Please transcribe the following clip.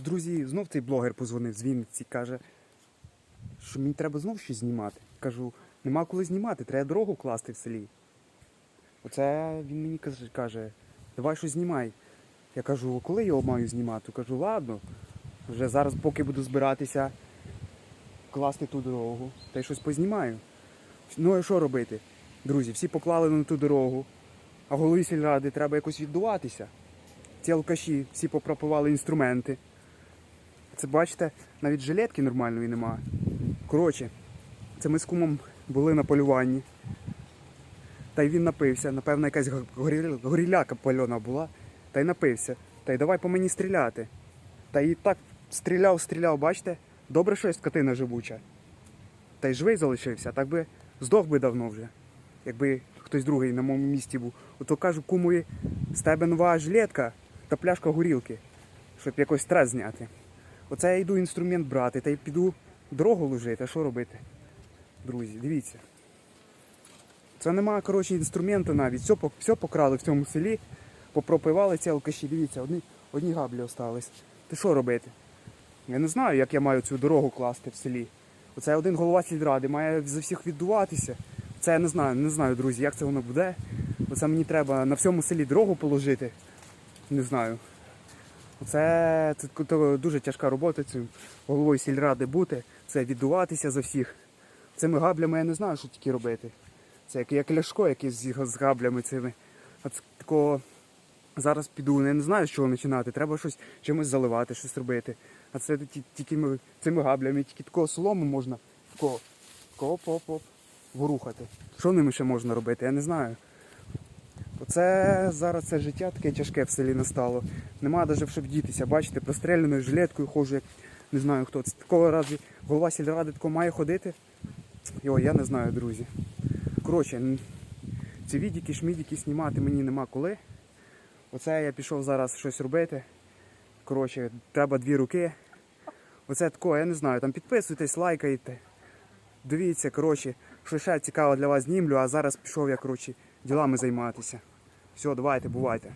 Друзі, знов цей блогер позвонив з Вінниці, каже, що мені треба знов щось знімати. Кажу, нема коли знімати, треба дорогу класти в селі. Оце він мені каже, каже, давай щось знімай. Я кажу, коли його маю знімати? Кажу, ладно, вже зараз, поки буду збиратися, класти ту дорогу, та й щось познімаю. Ну і що робити? Друзі, всі поклали на ту дорогу, а голові сільради треба якось віддуватися. Ці алкаші всі попропивали інструменти. Це бачите, навіть жилетки нормальної нема. Коротше, це ми з кумом були на полюванні. Та й він напився. Напевно, якась го- горіля- горіляка пальона була. Та й напився. Та й давай по мені стріляти. Та й так стріляв, стріляв, бачите? Добре, що є скотина живуча. Та й живий залишився, так би здох би давно вже. Якби хтось другий на моєму місці був. Ото кажу, кумові, з тебе нова жилетка та пляшка горілки, щоб якось стрес зняти. Оце я йду інструмент брати, та й піду дорогу ложити, а що робити? Друзі, дивіться. Це немає, коротше, інструменту навіть. Все, все покрали в цьому селі, попропивали ці алкаші. Дивіться, одні, одні габлі остались. Ти що робити? Я не знаю, як я маю цю дорогу класти в селі. Оце один голова сільради має за всіх віддуватися. Це я не знаю, не знаю, друзі, як це воно буде. Оце мені треба на всьому селі дорогу положити. Не знаю. Це то дуже тяжка робота цим головою сільради бути. Це віддуватися за всіх. Цими габлями я не знаю, що тільки робити. Це як, як ляшко, якийсь з, габлями цими. А це такого зараз піду, я не знаю, з чого починати. Треба щось чимось заливати, щось робити. А це ті- тільки ми- цими габлями, тільки такого солому можна такого, такого оп-оп-оп, ворухати. Що ними ще можна робити? Я не знаю. Оце зараз це життя таке тяжке в селі настало. Нема навіть щоб дітися. Бачите, простреляною жилеткою ходжу, як не знаю хто. Це такого разі голова сільради такого має ходити. Йо, я не знаю, друзі. Коротше, ці відіки, шмідіки знімати мені нема коли. Оце я пішов зараз щось робити. Коротше, треба дві руки. Оце тако, я не знаю, там підписуйтесь, лайкайте. Дивіться, коротше, що ще цікаво для вас знімлю, а зараз пішов я, коротше, ділами займатися. Все, давайте, бувайте.